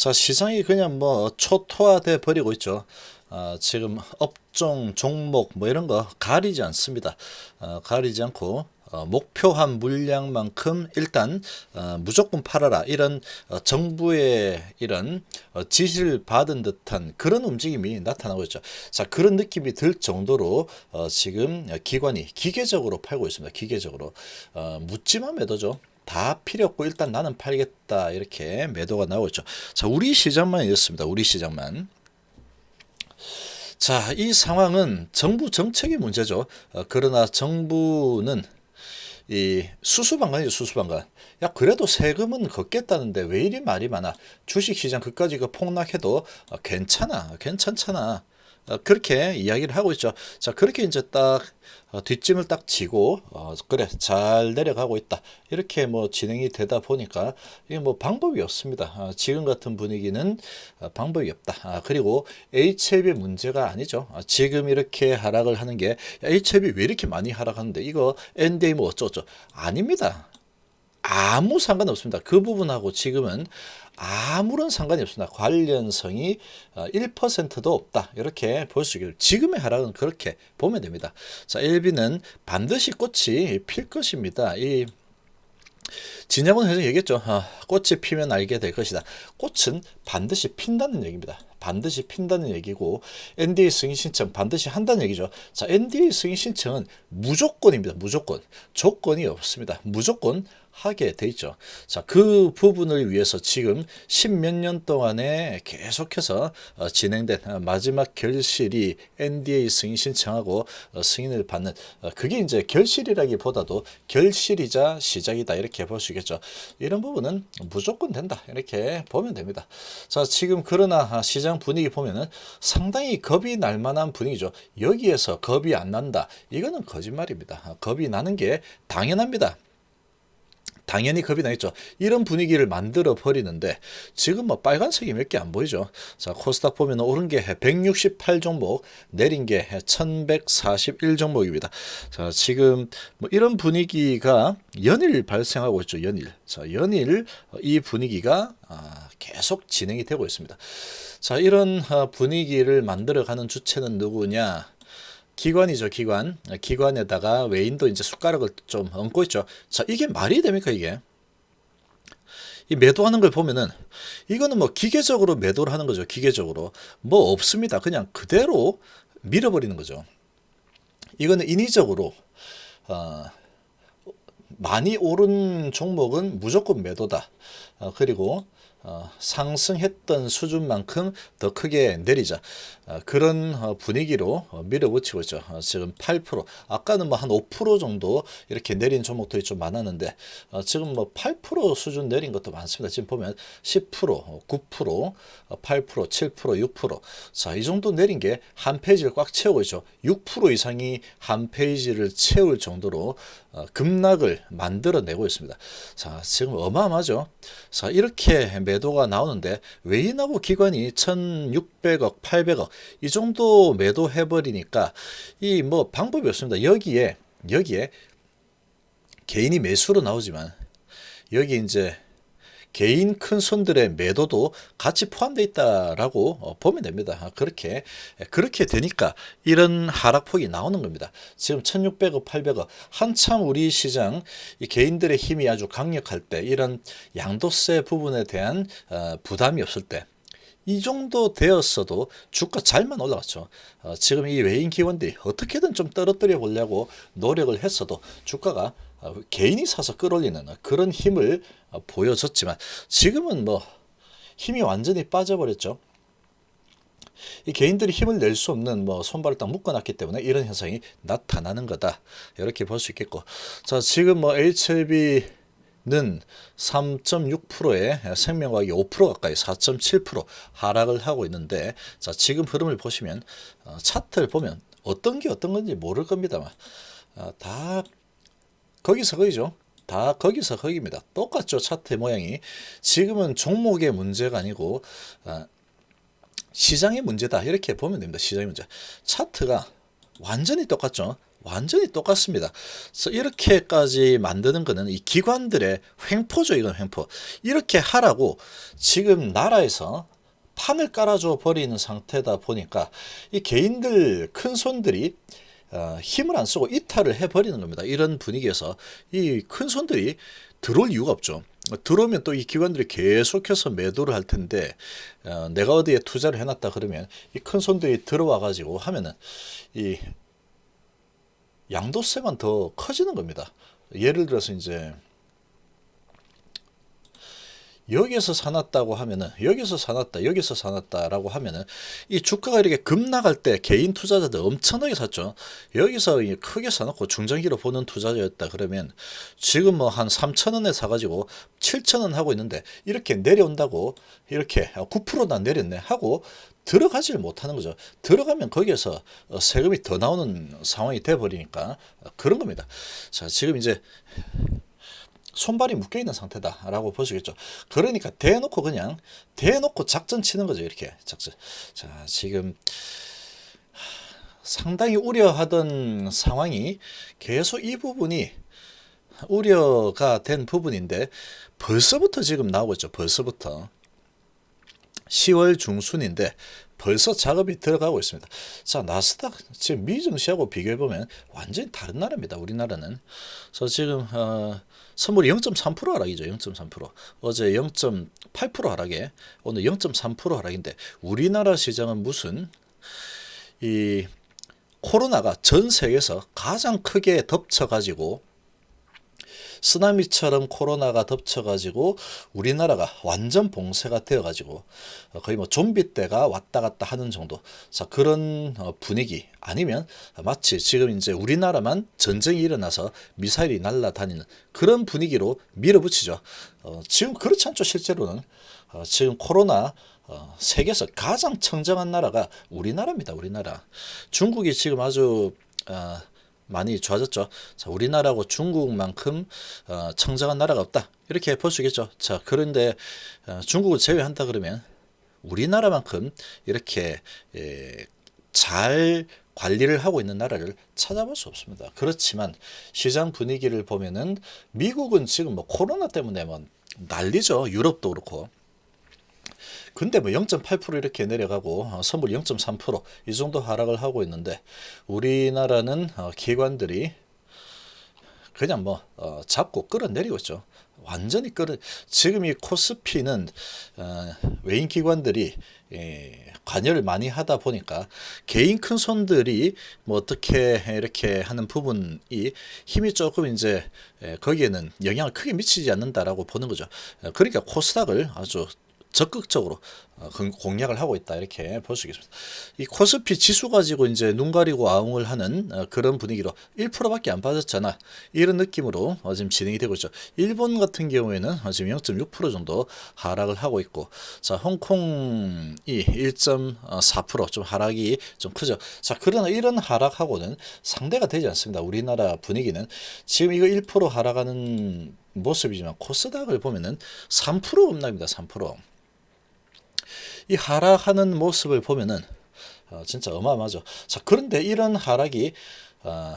자, 시장이 그냥 뭐 초토화돼 버리고 있죠. 어, 지금 업종, 종목 뭐 이런 거 가리지 않습니다. 어, 가리지 않고 어, 목표한 물량만큼 일단 어, 무조건 팔아라 이런 어, 정부의 이런 어, 지시를 받은 듯한 그런 움직임이 나타나고 있죠. 자 그런 느낌이 들 정도로 어, 지금 기관이 기계적으로 팔고 있습니다. 기계적으로 어, 묻지마 매도죠. 다 필요 없고 일단 나는 팔겠다 이렇게 매도가 나오고 있죠. 자 우리 시장만 이렇습니다. 우리 시장만. 자, 이 상황은 정부 정책의 문제죠. 어, 그러나 정부는 이 수수방관이죠, 수수방관. 야, 그래도 세금은 걷겠다는데 왜 이리 말이 많아? 주식시장 그까지 그 폭락해도 어, 괜찮아, 괜찮잖아. 어, 그렇게 이야기를 하고 있죠. 자, 그렇게 이제 딱 어, 뒷짐을 딱 지고 어, 그래 잘 내려가고 있다 이렇게 뭐 진행이 되다 보니까 이게 뭐 방법이 없습니다. 아, 지금 같은 분위기는 어, 방법이 없다. 아, 그리고 HLB 문제가 아니죠. 아, 지금 이렇게 하락을 하는 게 야, HLB 왜 이렇게 많이 하락하는데 이거 NDA 뭐 어쩌고 아닙니다. 아무 상관없습니다. 그 부분하고 지금은 아무런 상관이 없습니다. 관련성이 1%도 없다. 이렇게 볼 수 있겠죠. 지금의 하락은 그렇게 보면 됩니다. 자, LB는 반드시 꽃이 필 것입니다. 이 진양원 회장 얘기했죠. 아, 꽃이 피면 알게 될 것이다. 꽃은 반드시 핀다는 얘기입니다. 반드시 핀다는 얘기고 NDA 승인 신청 반드시 한다는 얘기죠. 자, NDA 승인 신청은 무조건입니다. 무조건. 조건이 없습니다. 무조건 하게 돼 있죠. 자, 그 부분을 위해서 지금 십몇 년 동안에 계속해서 어, 진행된 어, 마지막 결실이 NDA 승인 신청하고 어, 승인을 받는 어, 그게 이제 결실이라기보다도 결실이자 시작이다 이렇게 볼 수 있겠죠. 이런 부분은 무조건 된다 이렇게 보면 됩니다. 자, 지금 그러나 아, 시장 분위기 보면은 상당히 겁이 날 만한 분위기죠. 여기에서 겁이 안 난다. 이거는 거짓말입니다. 아, 겁이 나는 게 당연합니다. 당연히 겁이 나겠죠. 이런 분위기를 만들어 버리는데 지금 뭐 빨간색이 몇 개 안 보이죠. 자, 코스닥 보면 오른 게 168 종목, 내린 게 1141 종목입니다. 자, 지금 뭐 이런 분위기가 연일 발생하고 있죠. 연일. 자, 연일 이 분위기가 아, 계속 진행이 되고 있습니다. 자, 이런 어, 분위기를 만들어가는 주체는 누구냐? 기관이죠, 기관. 기관에다가 외인도 이제 숟가락을 좀 얹고 있죠. 자, 이게 말이 됩니까, 이게? 이 매도하는 걸 보면은 이거는 뭐 기계적으로 매도를 하는 거죠. 기계적으로. 뭐 없습니다. 그냥 그대로 밀어버리는 거죠. 이거는 인위적으로 어, 많이 오른 종목은 무조건 매도다. 어, 그리고 어, 상승했던 수준만큼 더 크게 내리자 어, 그런 어, 분위기로 어, 밀어붙이고 있죠. 어, 지금 8% 아까는 뭐 한 5% 정도 이렇게 내린 종목들이 좀 많았는데 어, 지금 뭐 8% 수준 내린 것도 많습니다. 지금 보면 10%, 9%, 8%, 7%, 6%. 자, 이 정도 내린 게 한 페이지를 꽉 채우고 있죠. 6% 이상이 한 페이지를 채울 정도로 어, 급락을 만들어내고 있습니다. 자, 지금 어마어마하죠. 자, 이렇게 매도가 나오는데 외인하고 기관이 1,600억, 800억 이 정도 매도해 버리니까 이 뭐 방법이 없습니다. 여기에 여기에 개인이 매수로 나오지만 여기 이제 개인 큰 손들의 매도도 같이 포함되어 있다라고 어, 보면 됩니다. 아, 그렇게 그렇게 되니까 이런 하락폭이 나오는 겁니다. 지금 1,600억, 800억 한참 우리 시장 이 개인들의 힘이 아주 강력할 때 이런 양도세 부분에 대한 어, 부담이 없을 때. 이 정도 되었어도 주가 잘만 올라갔죠. 어, 지금 이 외인 기관들이 어떻게든 좀 떨어뜨려 보려고 노력을 했어도 주가가 어, 개인이 사서 끌어올리는 그런 힘을 어, 보여줬지만 지금은 뭐 힘이 완전히 빠져버렸죠. 이 개인들이 힘을 낼 수 없는 뭐 손발을 딱 묶어놨기 때문에 이런 현상이 나타나는 거다. 이렇게 볼 수 있겠고. 자, 지금 뭐 HLB 는 3.6%에 생명과학이 5% 가까이 4.7% 하락을 하고 있는데 자 지금 흐름을 보시면 어, 차트를 보면 어떤 게 어떤 건지 모를 겁니다만 어, 다 거기서 거기죠. 다 거기서 거기입니다. 똑같죠 차트 모양이 지금은 종목의 문제가 아니고 어, 시장의 문제다 이렇게 보면 됩니다. 시장의 문제 차트가 완전히 똑같죠. 완전히 똑같습니다. 그래서 이렇게까지 만드는 거는 이 기관들의 횡포죠. 이건 횡포. 이렇게 하라고 지금 나라에서 판을 깔아줘 버리는 상태다 보니까 이 개인들 큰 손들이 어, 힘을 안 쓰고 이탈을 해버리는 겁니다. 이런 분위기에서 이 큰 손들이 들어올 이유가 없죠. 들어오면 또 이 기관들이 계속해서 매도를 할 텐데 어, 내가 어디에 투자를 해놨다 그러면 이 큰 손들이 들어와 가지고 하면은 이 양도세만 더 커지는 겁니다. 예를 들어서 이제 여기서 사놨다고 하면은 여기서 사놨다 여기서 사놨다라고 하면은 이 주가가 이렇게 급락할 때 개인 투자자들 엄청나게 샀죠 여기서 이 크게 사놓고 중장기로 보는 투자자였다 그러면 지금 뭐 한 3천 원에 사가지고 7천 원 하고 있는데 이렇게 내려온다고 이렇게 9%나 내렸네 하고 들어가지를 못하는 거죠. 들어가면 거기에서 어, 세금이 더 나오는 상황이 돼 버리니까 그런 겁니다. 자, 지금 이제 손발이 묶여 있는 상태다라고 보시겠죠. 그러니까 대놓고 그냥 대놓고 작전 치는 거죠. 이렇게 작전. 자, 지금 상당히 우려하던 상황이 계속 이 부분이 우려가 된 부분인데 벌써부터 지금 나오고 있죠. 벌써부터 10월 중순인데 벌써 작업이 들어가고 있습니다. 자, 나스닥 지금 미 증시하고 비교해 보면 완전히 다른 나라입니다. 우리나라는. 그래서 지금 어, 선물이 0.3% 하락이죠. 0.3%. 어제 0.8% 하락에 오늘 0.3% 하락인데 우리나라 시장은 무슨 이 코로나가 전 세계에서 가장 크게 덮쳐 가지고 쓰나미처럼 코로나가 덮쳐가지고 우리나라가 완전 봉쇄가 되어가지고 어, 거의 뭐 좀비 때가 왔다 갔다 하는 정도. 자 그런 어, 분위기 아니면 마치 지금 이제 우리나라만 전쟁이 일어나서 미사일이 날아다니는 그런 분위기로 밀어붙이죠. 어, 지금 그렇지 않죠 실제로는 어, 지금 코로나 어, 세계에서 가장 청정한 나라가 우리나라입니다. 우리나라. 중국이 지금 아주 어, 많이 좋아졌죠. 자, 우리나라하고 중국만큼 어, 청정한 나라가 없다. 이렇게 볼 수 있겠죠. 자, 그런데 어, 중국을 제외한다 그러면 우리나라만큼 이렇게 예, 잘 관리를 하고 있는 나라를 찾아볼 수 없습니다. 그렇지만 시장 분위기를 보면은 미국은 지금 뭐 코로나 때문에 뭐 난리죠. 유럽도 그렇고. 근데 뭐 0.8% 이렇게 내려가고 어, 선물 0.3%이 정도 하락을 하고 있는데 우리나라는 어, 기관들이 그냥 뭐 어, 잡고 끌어내리고 있죠. 완전히 끌어 지금 이 코스피는 어, 외인 기관들이 예, 관여를 많이 하다 보니까 개인 큰 손들이 뭐 어떻게 이렇게 하는 부분이 힘이 조금 이제 예, 거기에는 영향을 크게 미치지 않는다라고 보는 거죠. 어, 그러니까 코스닥을 아주 적극적으로 어, 공략을 하고 있다 이렇게 볼 수 있겠습니다. 이 코스피 지수 가지고 이제 눈 가리고 아웅을 하는 어, 그런 분위기로 1%밖에 안 빠졌잖아 이런 느낌으로 어, 지금 진행이 되고 있죠. 일본 같은 경우에는 지금 0.6% 정도 하락을 하고 있고 자 홍콩이 1.4%좀 하락이 좀 크죠. 자 그러나 이런 하락하고는 상대가 되지 않습니다. 우리나라 분위기는 지금 이거 1% 하락하는 모습이지만 코스닥을 보면은 3% 급락입니다. 3%. 이 하락하는 모습을 보면은 어, 진짜 어마어마하죠. 자, 그런데 이런 하락이 어,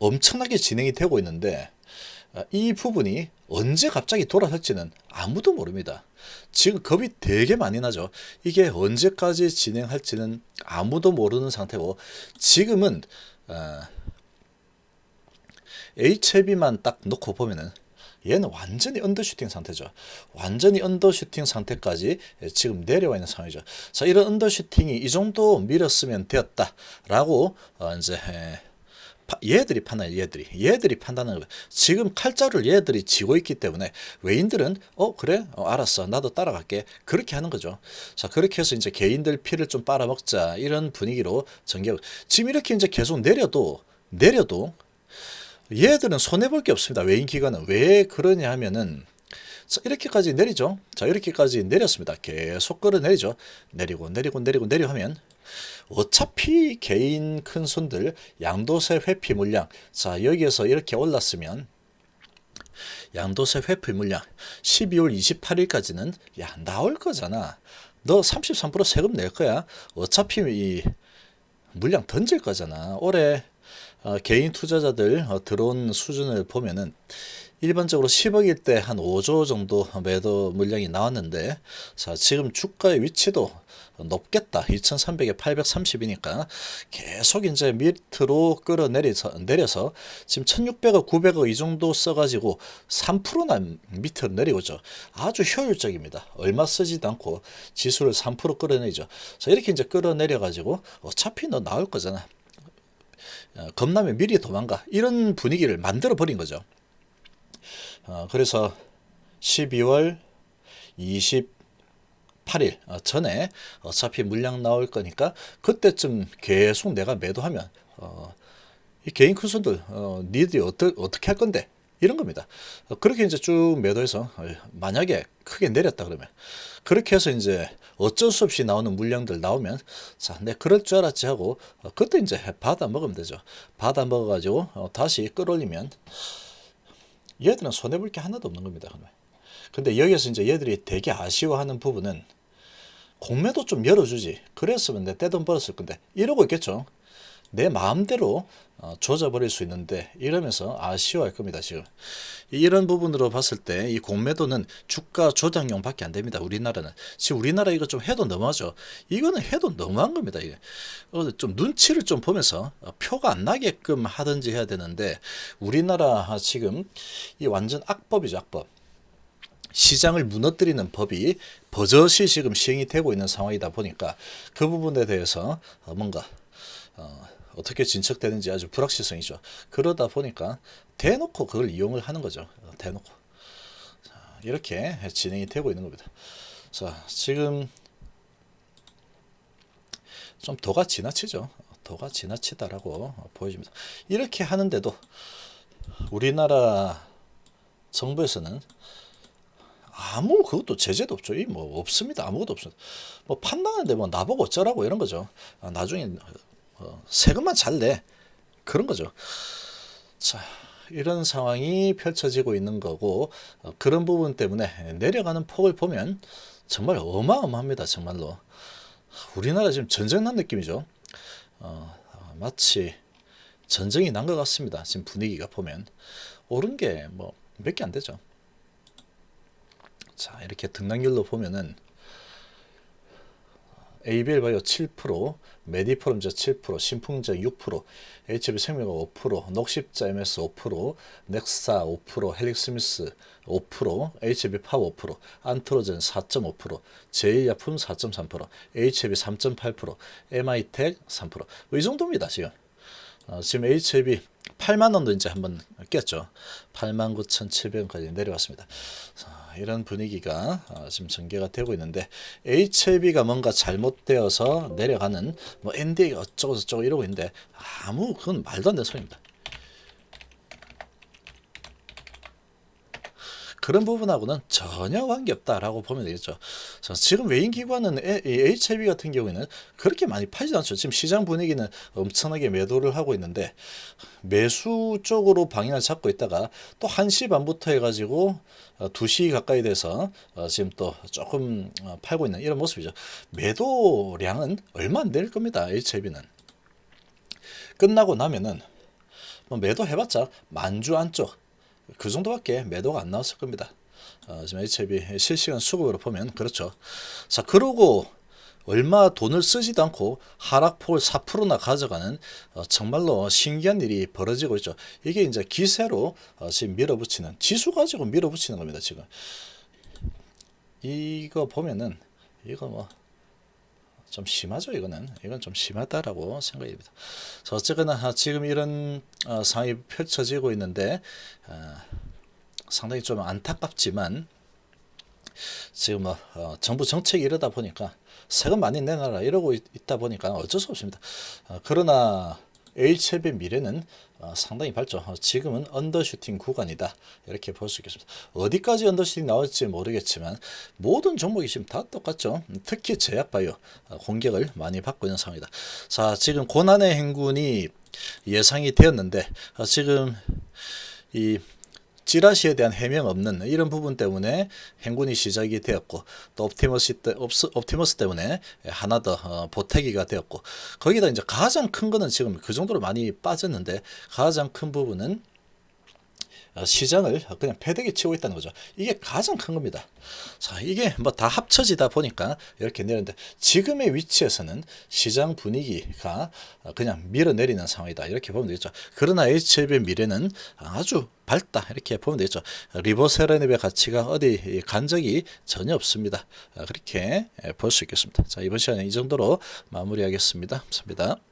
엄청나게 진행이 되고 있는데 어, 이 부분이 언제 갑자기 돌아설지는 아무도 모릅니다. 지금 겁이 되게 많이 나죠. 이게 언제까지 진행할지는 아무도 모르는 상태고 지금은 어, HLB만 딱 놓고 보면은 얘는 완전히 언더슈팅 상태죠. 완전히 언더슈팅 상태까지 지금 내려와 있는 상황이죠. 자, 이런 언더슈팅이 이 정도 밀었으면 되었다라고 어, 이제 얘들이 판단해 얘들이 얘들이 판단하는 거예요. 지금 칼자루를 얘들이 쥐고 있기 때문에 외인들은 어 그래 어, 알았어 나도 따라갈게 그렇게 하는 거죠. 자 그렇게 해서 이제 개인들 피를 좀 빨아먹자 이런 분위기로 전개하고 지금 이렇게 이제 계속 내려도 내려도 얘들은 손해볼 게 없습니다. 외인 기관은 왜 그러냐 하면은 자, 이렇게까지 내리죠. 자, 이렇게까지 내렸습니다. 계속 끌어내리죠. 내리고 내리고 내리고 내려 하면 어차피 개인 큰 손들 양도세 회피 물량 자, 여기에서 이렇게 올랐으면 양도세 회피 물량 12월 28일까지는 야, 나올 거잖아. 너 33% 세금 낼 거야. 어차피 이 물량 던질 거잖아. 올해 어, 개인 투자자들 어, 들어온 수준을 보면은 일반적으로 10억일 때 한 5조 정도 매도 물량이 나왔는데 자 지금 주가의 위치도 높겠다. 2300에 830이니까 계속 이제 밑으로 끌어내려서 내려서 지금 1600억 900억 이 정도 써가지고 3%나 밑으로 있죠. 아주 효율적입니다. 얼마 쓰지도 않고 지수를 3% 끌어내죠. 자 이렇게 이제 끌어내려 가지고 어차피 너 나올 거잖아. 어, 겁나면 미리 도망가 이런 분위기를 만들어 버린 거죠. 어, 그래서 12월 28일 어, 전에 어차피 물량 나올 거니까 그때쯤 계속 내가 매도하면 어, 이 개인 큰 손들 어, 니들이 어떠, 어떻게 할 건데 이런 겁니다. 어, 그렇게 이제 쭉 매도해서 어, 만약에 크게 내렸다 그러면 그렇게 해서 이제 어쩔 수 없이 나오는 물량들 나오면 자, 내 그럴 줄 알았지 하고 어, 그때 이제 받아 먹으면 되죠. 받아 먹어가지고 어, 다시 끌어올리면 얘들은 손해 볼 게 하나도 없는 겁니다. 근데 여기서 이제 얘들이 되게 아쉬워하는 부분은 공매도 좀 열어주지. 그랬으면 내 떼돈 벌었을 건데 이러고 있겠죠. 내 마음대로 어, 조져버릴 수 있는데 이러면서 아쉬워할 겁니다 지금. 이런 부분으로 봤을 때 이 공매도는 주가 조작용밖에 안 됩니다 우리나라는. 지금 우리나라 이거 좀 해도 너무하죠. 이거는 해도 너무한 겁니다 이게. 어, 좀 눈치를 좀 보면서 어, 표가 안 나게끔 하든지 해야 되는데 우리나라 지금 이 완전 악법이죠 악법. 시장을 무너뜨리는 법이 버젓이 지금 시행이 되고 있는 상황이다 보니까 그 부분에 대해서 어, 뭔가 어, 어떻게 진척되는지 아주 불확실성이죠. 그러다 보니까 대놓고 그걸 이용을 하는 거죠. 어, 대놓고. 자, 이렇게 진행이 되고 있는 겁니다. 자, 지금 좀 도가 지나치죠. 도가 지나치다라고 보여집니다. 이렇게 하는데도 우리나라 정부에서는 아무 그것도 제재도 없죠. 이 뭐 없습니다. 아무것도 없습니다. 뭐 판단하는데 뭐 나보고 어쩌라고 이런 거죠. 아, 나중에 어, 세금만 잘 내. 그런 거죠. 자, 이런 상황이 펼쳐지고 있는 거고 어, 그런 부분 때문에 내려가는 폭을 보면 정말 어마어마합니다. 정말로. 우리나라 지금 전쟁 난 느낌이죠. 어, 마치 전쟁이 난 것 같습니다. 지금 분위기가 보면 오른 게 뭐 몇 개 안 되죠. 자 이렇게 등락률로 보면은 ABL 바이오 7%, 메디포럼자 7%, 신풍자 6%, HB 생명과 5%, 녹십자 MS 5%, 넥사 5%, 헬릭스미스 5%, HB 파워 5%, 안트로젠 4.5%, 제이약품 4.3%, HB 3.8%, MI텍 3%. 이 정도입니다, 지금. 어, 지금 HB 8만 원도 이제 한번 깼죠. 8만 9,700원까지 내려왔습니다. 자, 이런 분위기가 어, 지금 전개가 되고 있는데 HLB가 뭔가 잘못되어서 내려가는 뭐 NDA가 어쩌고 저쩌고 이러고 있는데 아무 그건 말도 안 되는 소리입니다. 그런 부분하고는 전혀 관계없다라고 보면 되겠죠. 자, 지금 외인 기관은 HLB 같은 경우에는 그렇게 많이 팔지 않죠. 지금 시장 분위기는 엄청나게 매도를 하고 있는데 매수 쪽으로 방향을 잡고 있다가 또 1시 반부터 해가지고 2시 어, 가까이 돼서 어, 지금 또 조금 어, 팔고 있는 이런 모습이죠. 매도량은 얼마 안 될 겁니다. HLB는. 끝나고 나면은 뭐 매도 해봤자 만주 안쪽 그 정도밖에 매도가 안 나왔을 겁니다. 어, 지금 HB 실시간 수급으로 보면 그렇죠. 자 그러고 얼마 돈을 쓰지도 않고 하락폭을 4%나 가져가는 어, 정말로 신기한 일이 벌어지고 있죠. 이게 이제 기세로 어, 지금 밀어붙이는 지수 가지고 밀어붙이는 겁니다. 지금 이거 보면은 이거 뭐 좀 심하죠 이거는 이건 좀 심하다라고 생각입니다. 자, 어쨌거나 지금 이런 어, 상황이 펼쳐지고 있는데 어, 상당히 좀 안타깝지만 지금 뭐 어, 정부 정책이 이러다 보니까 세금 많이 내놔라 이러고 있, 다 보니까 어쩔 수 없습니다. 어, 그러나 HLB 미래는 어, 상당히 밝죠. 어, 지금은 언더슈팅 구간이다. 이렇게 볼 수 있겠습니다. 어디까지 언더슈팅 나올지 모르겠지만 모든 종목이 지금 다 똑같죠. 특히 제약바이오 어, 공격을 많이 받고 있는 상황이다. 자, 지금 고난의 행군이 예상이 되었는데 어, 지금 이 찌라시에 대한 해명 없는 이런 부분 때문에 행군이 시작이 되었고 또 옵티머스, 때, 옵티머스 때문에 하나 더 어, 보태기가 되었고 거기다 이제 가장 큰 거는 지금 그 정도로 많이 빠졌는데 가장 큰 부분은 어, 시장을 그냥 패대기 치고 있다는 거죠. 이게 가장 큰 겁니다. 자, 이게 뭐 다 합쳐지다 보니까 이렇게 내렸는데 지금의 위치에서는 시장 분위기가 그냥 밀어내리는 상황이다. 이렇게 보면 되겠죠. 그러나 HLB의 미래는 아주 밝다. 이렇게 보면 되겠죠. 리버세라닙의 가치가 어디 간 적이 전혀 없습니다. 그렇게 볼 수 있겠습니다. 자, 이번 시간에 이 정도로 마무리하겠습니다. 감사합니다.